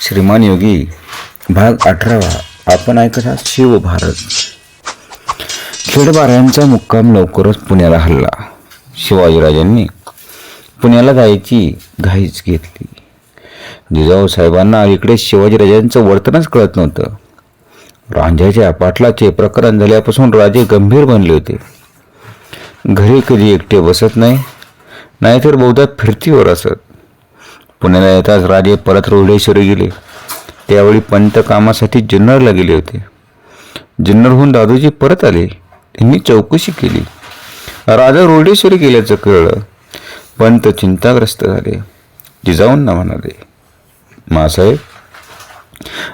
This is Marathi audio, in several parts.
श्रीमान योगी भाग अठरावा. आपण ऐकत आहात शिव भारत. खेडबाऱ्यांचा मुक्काम लवकरच पुण्याला हल्ला. शिवाजीराजांनी पुण्याला जायची घाईच घेतली. जिजाऊ साहेबांना इकडे शिवाजीराजांचं वर्तनच कळत नव्हतं. रांझ्याच्या पाटलाचे प्रकरण झाल्यापासून राजे गंभीर बनले होते. घरी कधी एकटे बसत नाही नाहीतर बहुधा फिरतीवर असत. पुण्याला येताच राजे परत रोडेश्वरी गेले. त्यावेळी पंत कामासाठी जुन्नरला गेले होते. जुन्नरहून दादूजी परत आले. त्यांनी चौकशी केली. राजा रोडेश्वरी गेल्याचं कळलं. पंत चिंताग्रस्त झाले. जिजाऊंना म्हणाले मासाहेब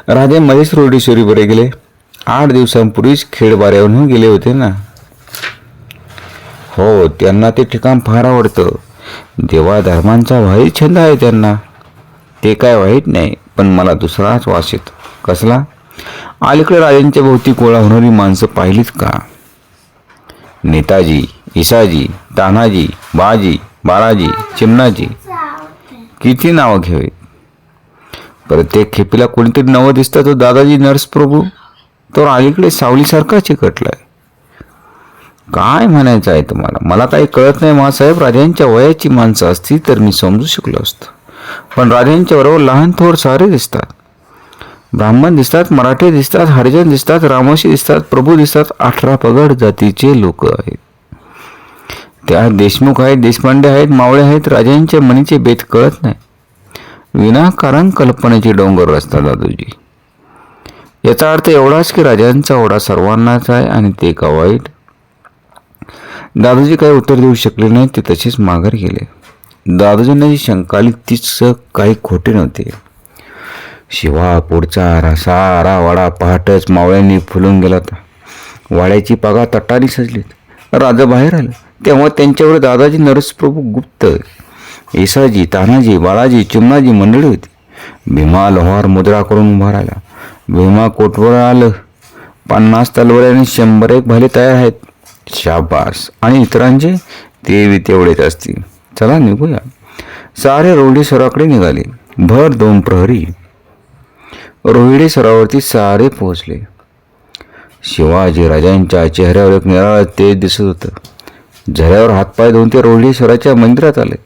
राजे मधेच रोडेश्वरी बरे गेले. आठ दिवसांपूर्वीच खेडबाऱ्यावरून गेले होते ना? हो त्यांना ते ठिकाण फार आवडतं. देवा धर्मांचा भारी छंद आहे त्यांना. ते काय वाईट नाही पण मला दुसराच वास येतो. कसला? अलीकडे राजांच्या भोवती गोळा होणारी माणसं पाहिलीत का? नेताजी इसाजी तानाजी बाजी बाळाजी चिमणाजी. किती नावं घ्यावीत? प्रत्येक खेपीला कोणीतरी नवं दिसतं तो दादाजी नरसप्रभू. तो अलीकडे सावलीसारखा चिकटलाय. काय म्हणायचं आहे तुम्हाला? मला काही कळत नाही मासाहेब. राजांच्या वयाची माणसं असती तर मी समजू शकलो असतो. पण राजांच्या बरोबर लहान थोर सारे दिसतात. ब्राह्मण दिसतात मराठी दिसतात हरिजन दिसतात रामोशी दिसतात प्रभू दिसतात अठरा पगड जातीचे लोक आहेत. त्या देशमुख आहेत देशपांडे आहेत मावळे आहेत राजांच्या मनीचे बेत कळत नाही. विनाकारण कल्पनेचे डोंगर रचतात दादूजी. याचा अर्थ एवढाच की राजांचा ओढा सर्वांनाच आहे आणि ते का वाईट? दादाजी काही उत्तर देऊ शकले नाही ते तसेच माघार गेले. दादाजींना जी शंका आली तीच काही खोटे नव्हते. शिवा पुढचा रसा वाडा पहाटच मावळ्यांनी फुलून गेला होता वाड्याची पागा तटाने सजलीत. राजा बाहेर आला. तेव्हा त्यांच्यावर दादाजी नरसप्रभू गुप्त येसाजी तानाजी बाळाजी चिमणाजी मंडळी होती. भीमा लोहार मुद्रा करून उभा राहिला. भीमा कोटवर आलं? पन्नास तलवार आणि शंभर एक भाले तयार आहेत. शाबास. आणि इतरांचे तेवी तेवढेच असतील. चला निघूया. सारे रोहिडी सराकडे निघाले. भर दोन प्रहरी. रोहिडे सरावरती सारे पोहोचले. शिवाजी राजांच्या चेहऱ्यावर एक निराळ तेज दिसत होतं. झऱ्यावर हातपाय धुवून ते रोहिडेश्वराच्या मंदिरात आले.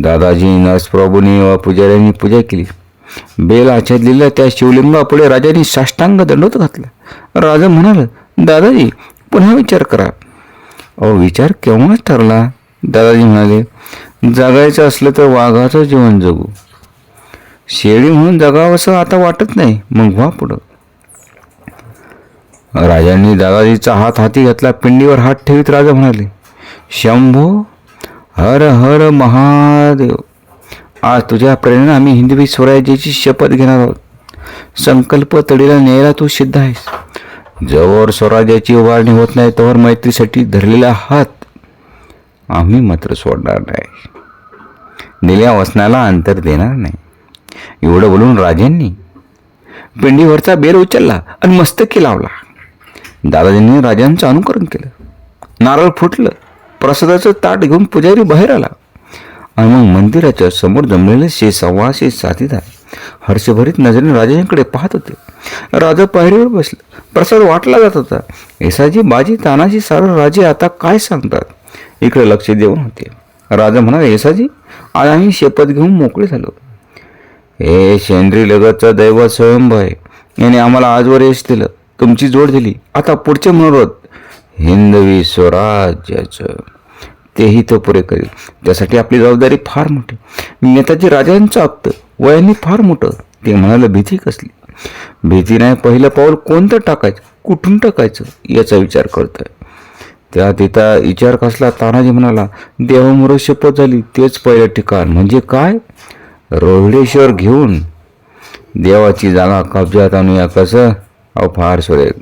दादाजी नरसप्रभूंनी व पुजाऱ्यांनी पूजा केली. बेल आच्छादलेल्या त्या शिवलिंगापुढे राजांनी साष्टांग दंडवत घातला. राजा म्हणाल दादाजी पुन्हा विचार करा. अहो विचार केव्हाच ठरला? दादाजी म्हणाले जगायचं असलं तर वाघाचं जीवन जगू. शेळी म्हणून जगावंसं आता वाटत नाही. मग व्हा पुढं. राजांनी दादाजीचा हात हाती घातला पिंडीवर हात ठेवीत राजा म्हणाले शंभो हर हर महादेव आज तुझ्या प्रेरणेने आम्ही हिंदवी स्वराज्याची शपथ घेणार आहोत. संकल्प तडीला न्यायला तू सिद्ध आहेस. जवळ स्वराज्याची उभारणी होत नाही तोवर मैत्रीसाठी धरलेला हात आम्ही मात्र सोडणार नाही. दिल्या वसनाला अंतर देणार नाही. एवढं बोलून राजांनी पिंडीवरचा बेल उचलला आणि मस्तकी लावला. दादाजींनी राजांचं अनुकरण केलं. नारळ फुटलं. प्रसादाचं ताट घेऊन पुजारी बाहेर आला. आणि मग मंदिराच्या समोर जमलेले शे सव्वाशे साथीदार हर्षभरीत नजरेने राजांकडे पाहत होते. राजा पायरीवर बसले. प्रसाद वाटला जात होता. येसाजी बाजी तानाजी सारं राजे आता काय सांगतात? इकडे लक्ष देऊन होते. राजा म्हणाले येसाजी आज आम्ही शपथ घेऊन मोकळे झालो. हे शेंद्री लगतचा दैवत स्वयंभ आहे. याने आम्हाला आजवर यश दिलं. तुमची जोड दिली. आता पुढचे मनोरथ. हिंदवी स्वराज्याचं. तेही तो पुरे करेल. त्यासाठी आपली जबाबदारी फार मोठी. नेताजी राजांचं आपतं. वयाने फार मोठं. ते म्हणाले भीती कसली? भीती नाही पहिलं पाऊल कोणतं टाकायचं? कुठून टाकायचं? याचा विचार करतोय. त्या तिथं विचार कसला? तानाजी म्हणाला देवामुळे शपथ झाली तेच पहिलं ठिकाण. म्हणजे काय? रोहिडेश्वर घेऊन देवाची जागा कब्जात आणूया कसं? अहो फार सुरेख.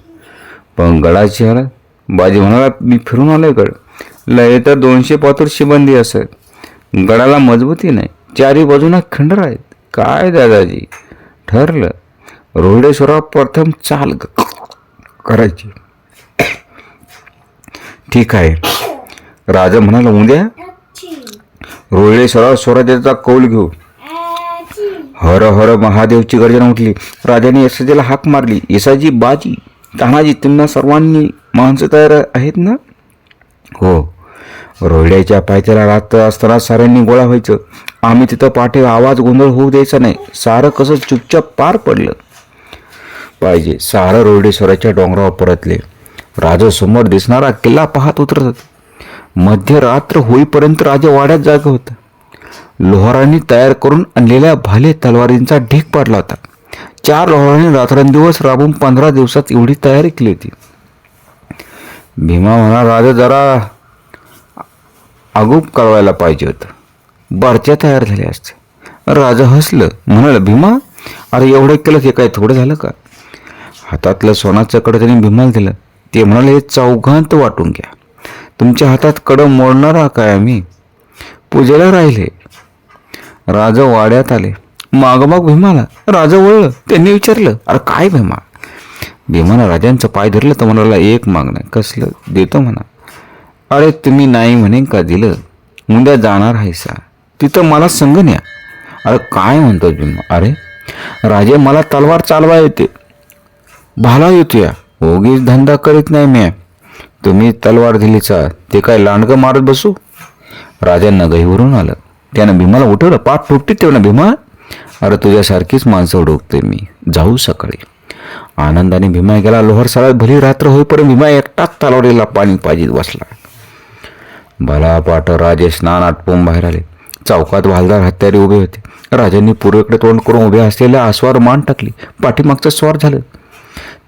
पण गडाची हालत? बाजी म्हणाला मी फिरून आलोय गड. लय तर दोनशे पातूर शिबंदी असत गडाला मजबूती नाही. चारी बाजूना खंडर आहेत. काय दादाजी? ठरलं. रोहिडेश्वरा प्रथम चाल ग- करायची. ठीक आहे. राजा म्हणाला उद्या रोहिडेश्वरा स्वराज्याचा कौल घेऊ. हर हर महादेवची गर्जना उठली. राजाने यशाजीला हाक मारली. यशाजी बाजी तानाजी तुम्हा सर्वांनी माणसं तयार आहेत ना? हो. रोहिड्याच्या पायथ्याला रात्र असताना साऱ्यांनी गोळा व्हायचं. आम्ही तिथं पाठे आवाज गोंधळ होऊ द्यायचा नाही. सारं कसं चुपचाप पार पडलं. पाहिजे सारं रोहिडेश्वराच्या डोंगरावर परतले. राजा समोर दिसणारा किल्ला पाहत उतरत. मध्यरात्र होईपर्यंत राजा वाड्यात जागा होता. लोहारांनी तयार करून आणलेल्या भाले तलवारींचा ढीक पाडला होता. चार लोहारांनी रात्रंदिवस राबून पंधरा दिवसात एवढी तयारी केली होती. भीमा म्हणा राजा जरा आगोप कळवायला पाहिजे होतं. बारच्या तयार झाल्या असते. राजा हसलं म्हणाल भीमा अरे एवढं केलं ते काय थोडं झालं का? हातातलं सोनाचं कडं त्यांनी भीमाला दिलं. ते म्हणाले हे चौघांत वाटून घ्या. तुमच्या हातात कडं मोडणारा काय आम्ही? पूजेला राहिले. राजा वाड्यात आले. मागोमाग भीमाला राजा वळलं. त्यांनी विचारलं अरे काय भीमा? भीमानं राजांचं पाय धरलं तर म्हणाला एक मागणं कसलं? देतो म्हणा. अरे तुम्ही नाही म्हणे का दिलं? उद्या जाणार आहे सा. तिथं मला संग न्या. अरे काय म्हणतो भीमा अरे राजे मला तलवार चालवा येते. भाला येतो या उगीच धंदा करीत नाही मी तुम्ही तलवार दिलीचा ते काय लांडगं मारत बसू? राजांना गहीवरून आलं. त्यानं भीमाला उठवलं. पाठ फुटते तेवढं भीमा अरे तुझ्यासारखीच माणसं उडवते मी. जाऊ सकाळी. आनंदाने भीमा गेला. लोहर साळात भली रात्र होईपर्यंत भीमा एकटाच तलवारीला पाणी पाजीत बसला. भला पाट राजे स्नान आटपून बाहेर आले चौकात वालदार हत्यारे उभे होते. राजांनी पूर्वेकडे तोंड करून उभे असलेल्या आस्वार मान टाकली. पाठीमागचं स्वार झालं.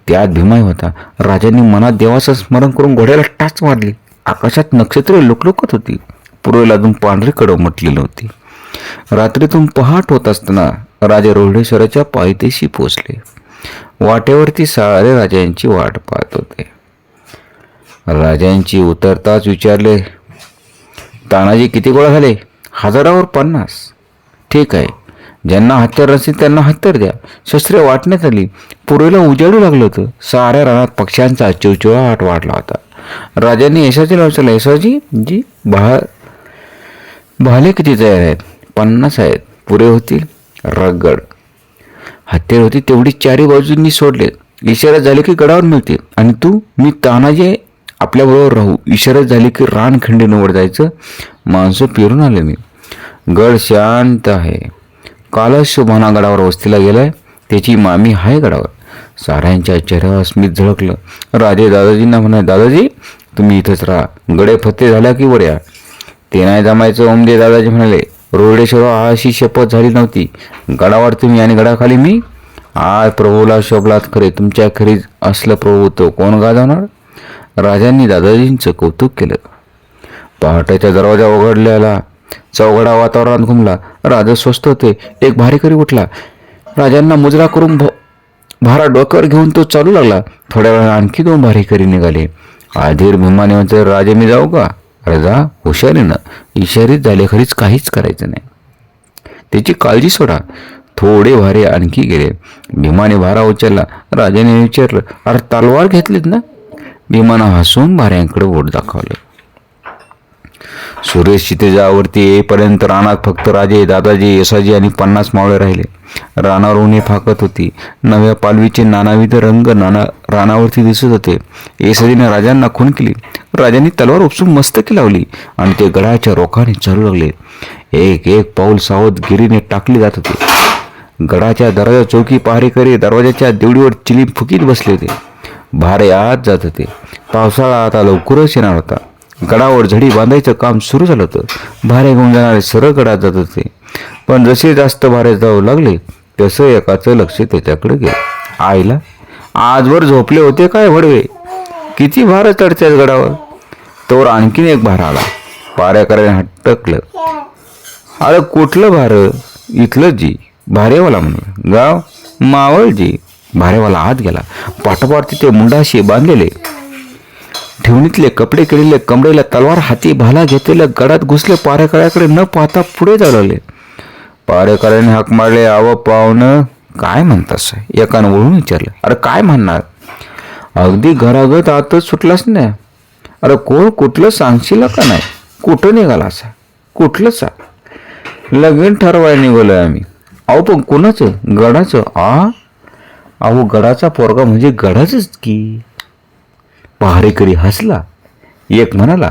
त्यात भीमाई होता. राजांनी मनात देवाचं स्मरण करून घोड्याला टाच मारली. आकाशात नक्षत्रे लुकलुकत होती. पूर्वेला अजून पांढरी कडव म्हटलेली होती. रात्रीतून पहाट होत असताना राजे रोहिडेश्वराच्या पायथ्याशी पोचले. वाटेवरती सारे राजांची वाट पाहत होते. राजांची उतरताच विचारले तानाजी किती गोळा झाले? हजारावर पन्नास. ठीक आहे. ज्यांना हत्यार असतील त्यांना हत्यार द्या. शस्त्रे वाटण्यात आली. पूर्वेला उजाडू लागलं होतं. साऱ्या रानात पक्ष्यांचा चिवचिवाट वाढला होता. राजांनी यशाची विचारलं यशाजी जी बहा भाले किती तयार आहेत? पन्नास आहेत. पुरे होतील. रगड. हत्यार होती तेवढी चारी बाजूंनी सोडले. इशारा झाले की गडावर मिळतील. आणि तू मी तानाजी आपल्याबरोबर राहू. इशारा झाली की रानखंडीनवर जायचं. माणसं पेरून आले मी. गड शांत आहे. कालच शुभाना गडावर वस्तीला गेलाय. त्याची मामी आहे गडावर. साऱ्यांच्या चेहऱ्यावर स्मित झळकलं. राजे दादाजींना म्हणा दादाजी तुम्ही इथंच राहा. गडे फत्ते झाल्या की वर या. ते नाही जमायचं ओमदे दादाजी म्हणाले. रोडेश्वर अशी शपथ झाली नव्हती. गडावर तुम्ही आणि गडाखाली मी? आज प्रभूला शोभलात खरे. तुमच्या खरीच असलं प्रभू तो कोण गाजवणार? राजांनी दादाजींचं कौतुक केलं. पहाटेचा दरवाजा उघडलेला चौघडा वातावरणात घुमला. राजा स्वस्त होते. एक भारीकरी उठला. राजांना मुजरा करून भ- भारा डोक्यावर घेऊन तो चालू लागला. थोड्या वेळा आणखी दोन भारीकरी निघाले. आधीर भीमाने म्हणते राजे मी जाऊ का? राजा हुशारीनं इशारीत झाले खरीच काहीच करायचं नाही. त्याची काळजी सोडा. थोडे भारे आणखी गेले. भीमाने भारा उचलला. राजाने विचारलं अरे तलवार घेतलीत ना? भीमानं हसून भाऱ्यांकडे बोट दाखवलं. सुरेश क्षितिजावरती येईपर्यंत रानात फक्त राजे दादाजी यशाजी आणि पन्नास मावळे राहिले. रानावर उन्हे फाकत होती. नव्या पालवीचे नानाविध रंग नाना रानावरती दिसत होते. येसाजीने राजांना खून केली. राजांनी तलवार उपसून मस्तकी लावली आणि ते गडाच्या रोखाने चालू लागले. एक एक पाऊल सावधगिरीने टाकले जात होते. गडाच्या दरवाजा चौकी पहारेकरी दरवाजाच्या देवडीवर चिलीम फुकीत बसले होते. भारे आत जात होते पावसाळा आता लवकरच येणार होता. गडावर झडी बांधायचं काम सुरू झालं होतं. भारे घेऊन जाणारे सरळ गडात जात होते. पण जसे जास्त भारे जाऊ लागले तसं एकाचं लक्ष त्याच्याकडे गेलं. आईला आजवर झोपले होते काय वडवे किती भार चढत्यात गडावर? तोवर आणखीन एक भार आला. पाऱ्याकराने हटकलं. अरे कुठलं भार? इथलं जी. भारेवाला म्हणलं गाव मावळजी. भारेवाला आत गेला. पाठोपाठ तिथे मुंडाशी बांधलेले. ठेवणीतले कपडे केलेले कमरेला तलवार हाती भाला घेतलेल्या गडात घुसले पारेकऱ्याकडे न पाहता पुढे जाऊ पारेकऱ्याने हाक मारले आव पाहुणं काय म्हणतास? एकानं वळून विचारलं अरे काय म्हणणार? अगदी घरागत आतच सुटलास नाही अरे कोण कुठलं सांगशील का नाही? कुठं निघाला असा? कुठलं सा? लगीन ठरवाय निघालोय आम्ही. अहो पण कोणाचं? गडाचं? आ? अहो गडाचा पोरगा म्हणजे गडाचच की. पहारेकरी हसला एक म्हणाला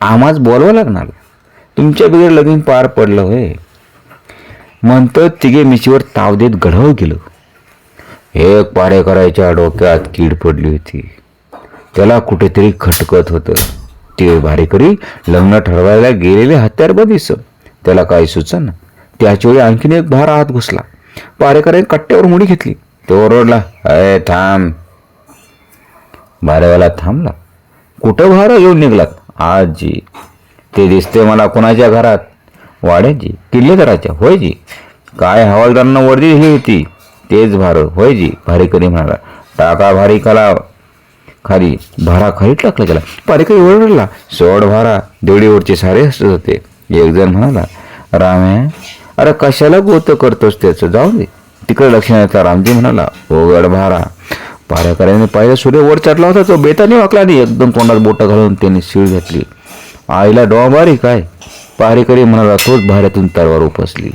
आम्हाच बोलवा लागणार. तुमच्या बिगर लगीन पार पडलं होय. म्हणतं तिघे मिशीवर ताव देत गढाव गेलो. एक पारेकरायच्या डोक्यात कीड पडली होती. त्याला कुठेतरी खटकत होतं. ते भारेकरी लग्न ठरवायला गेलेले हत्यारबंदीस त्याला काही सुचन. त्याच्यावेळी आणखीन एक भार आत घुसला. पारेकराने कट्ट्यावर मुडी घेतली. तो ओरडला अय थांब. भारेवाला थांबला. कुठं भारा घेऊन निघलात? आजी ते दिसते मला कोणाच्या घरात. वाड्याची किल्लेदाराच्या होय जी. काय हवालदारांना वर्दी दिली होती? तेच भार होय जी. भारेकरी म्हणाला. टाका भारी कला खाली भारा खाली टाकला गेला. पारेकरी ओरडला. सोड भारा देवडीवरचे सारे हसत होते. एक जण म्हणाला राम्या अरे कशाला गोत करतोस त्याचं? जाऊ दे. तिकडे लक्ष येता रामजी म्हणाला हो ओ गडभारा भारा पाहिलं सूर्य वर चढला होता तो बेताने वाकला आणि एकदम तोंडात बोटं घालून त्याने शिळ घातली. आईला डोळा बारी काय? पारेकरी म्हणाला तोच भाऱ्यातून तलवार उपसली.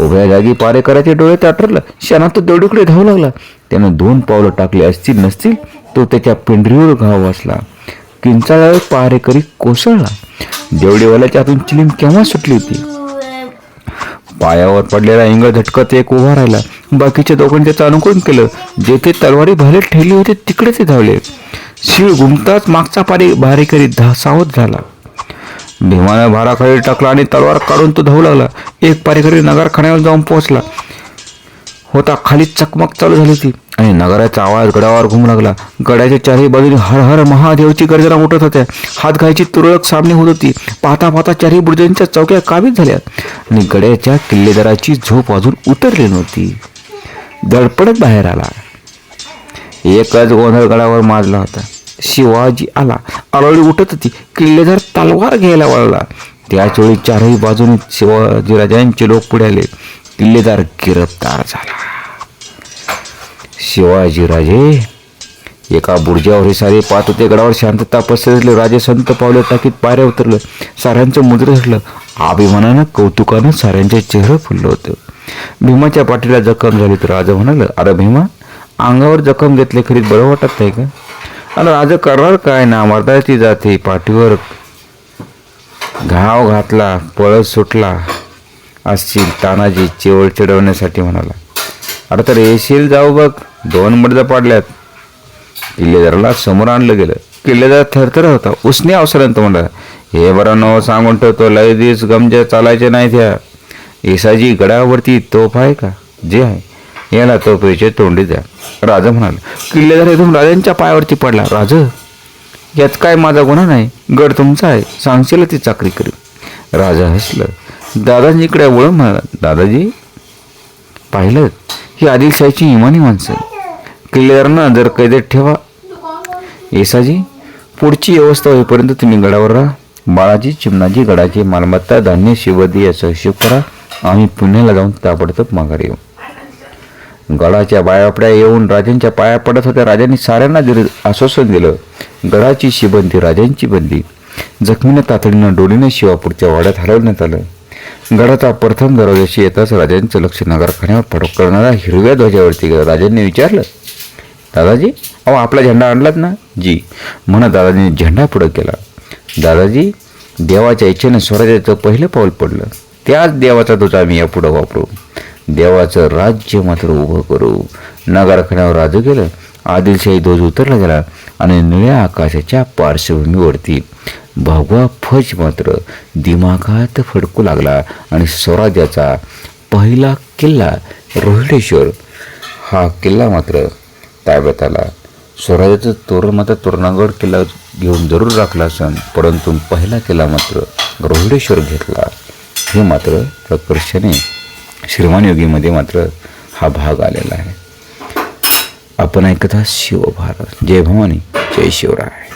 उभ्या जागी पारेकराचे डोळे ताटरला क्षणात तो देवडीकडे धावू लागला. त्यानं दोन पावलं टाकली असतील नसतील तो त्याच्या पिंढरीवर घाव वाचला. किंचाळ्यावर पारेकरी कोसळला. देवडीवाल्याच्या हातून चिलीम केव्हा सुटली होती? पायावर पडलेला इंगळ झटकत एक उभा राहिला. बाकीच्या दोघांनी त्याचं अनुकरण केलं? जेथे तलवारी भाले ठेवली होती तिकडे ते धावले. शिळ घुमताच मागचा पारी भारेकरी धासावत झाला. भीमानं भाराखाली टाकला आणि तलवार काढून तो धावू लागला. एक पारेकरी नगारखान्यावर जाऊन पोहोचला. होता. खाली चकमक चालू झाली होती. आणि नगराचा आवाज गडावर घुमू लागला. गडाच्या चारही बाजूने हर हर महादेवची गर्जना उठत होत्या. हात घायची तुरळक सामने होत होती. पाहता पाहता चारही बुर्जांच्या चौक्या काबीज झाल्या. आणि गड्याच्या किल्लेदाराची झोप अजून उतरली नव्हती. दडपडत बाहेर आला. एकच गोंधळ गडावर माजला होता. शिवाजी आला. आलोळी उठत होती. किल्लेदार तलवार घ्यायला वळला. त्याच वेळी चारही बाजूने शिवाजीराजांचे लोक पुढे आले. किल्लेदार गिरफ्तार झाला. शिवाजीराजे एका बुर्जावर हे सारे पाहत होते. गडावर शांतता पसरली. राजे संत पावले टाकीत पायऱ्या उतरलं. साऱ्यांचं मुद्र झालं अभिमानानं कौतुकानं साऱ्यांचे चेहरं फुललं होतं. भीमाच्या पाठीला जखम झाली तर राजा म्हणाल अरे भीमा अंगावर जखम घेतले खरीच बरं वाटत नाही का? अरे राजा करणार काय ना? मर्दाची जाते पाठीवर घाव घातला पळस सुटला. असशील तानाजी चेवळ चिडवण्यासाठी म्हणाला. अरे तर येशील जाऊ बघ. दोन मर्द पाडल्यात. किल्लेदाराला समोर आणलं गेलं. किल्लेदार थरथर होता. उसने अवसरांत म्हणला हे बरं नव सांगून ठेवतो लय दिवस गमजे चालायचे नाही त्या येसाजी गडावरती तोफ आहे का? जे आहे. याला तोफेचे तोंडी द्या. राजा म्हणाला किल्लेदार एकदम राजांच्या पायावरती पडला. राज यात काय माझा गुन्हा नाही? गड तुमचा आहे. सांगशील ती चाकरी करी राजा हसलं. दादाजीकडे वळून म्हणाला दादाजी पाहिलं? ही आदिलशाहीची इमानी माणसं. किल्लेदारांना जर कैदेत ठेवा. येसाजी पुढची व्यवस्था होईपर्यंत तुम्ही गडावर राहा. बाळाजी चिमणाजी गडाची मालमत्ता धान्य शिवदी याचा हिशोब करा. आम्ही पुण्याला जाऊन ताबडतोब माघार येऊ. गडाच्या बायापड्या येऊन राजांच्या पाया पडत होत्या. राजांनी साऱ्यांना दिलं आश्वासन दिलं. गडाची शिबंदी राजांची बंदी. जखमीनं तातडीनं डोलीनं शिवापूरच्या वाड्यात हलवण्यात आलं. गडाचा प्रथम दरवाजाशी येताच राजांचं लक्ष नगरखान्यावर फडकणाऱ्या हिरव्या ध्वजावरती गेलं. राजांनी विचारलं दादाजी अहो आपला झेंडा आणलात ना? जी. म्हणत दादाजीने झेंडा पुढं केला. दादाजी देवाच्या इच्छेने स्वराज्याचं पहिलं पाऊल पडलं. त्याच देवाचा ध्वज आम्ही यापुढं वापरू. देवाचं राज्य मात्र उभं करू. नगरखान्यावर राज गेलं. आदिलशाही ध्वज उतरला गेला आणि निळ्या आकाशाच्या पार्श्वभूमीवरती भगवा फज मात्र दिमागात फडकू लागला आणि स्वराज्याचा पहिला किल्ला रोहिडेश्वर. हा किल्ला मात्र ताब्यात आला. स्वराज्याचं तोरण मात्र तोरणागड किल्ला घेऊन जरूर राखला असन परंतु पहिला किल्ला मात्र रोहिडेश्वर घेतला. हे मात्र प्रकर्षाने श्रीमान योगीमध्ये मात्र हा भाग आलेला आहे. आपण ऐकत आहात शिवभारत. जय भवानी जय शिवराय.